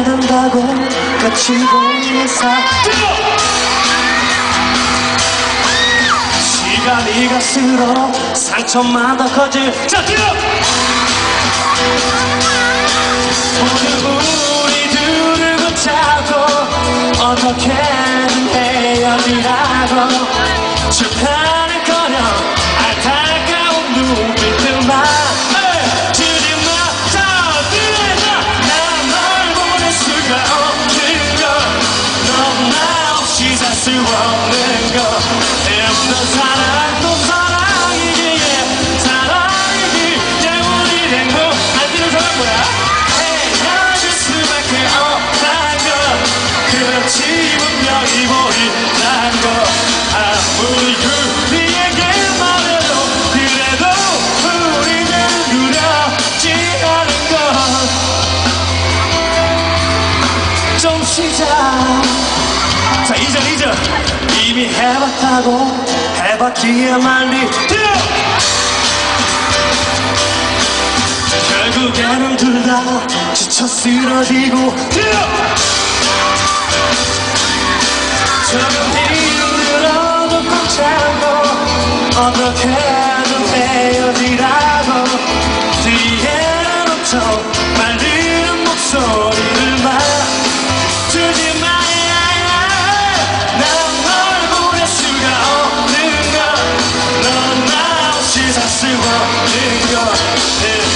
안 된다고 외치고 있는 사 시간이 갈수록 상처만 더 커질 자 오늘 우리 둘을 붙잡고 어떻게든 헤어지라고 주파 없는 거 없는 사랑 또 사랑이기에 사랑이기 때문이 된거 안되는 사람 뭐야? 헤어질 수밖에 거 그렇지 분명히 보인단 거 아무리 그리에게 말해도 그래도 우리는 두렵지 않은 것좀 쉬자 자 2절 2절 이미 해봤다고 해봤기에 말리 뛰어 결국에는 둘 다 지쳐 쓰러지고 뛰어 조금 힘들어도 꼭 참고 어떻게든 헤어지라고 뒤에는 엄청 말리는 목소리 살수없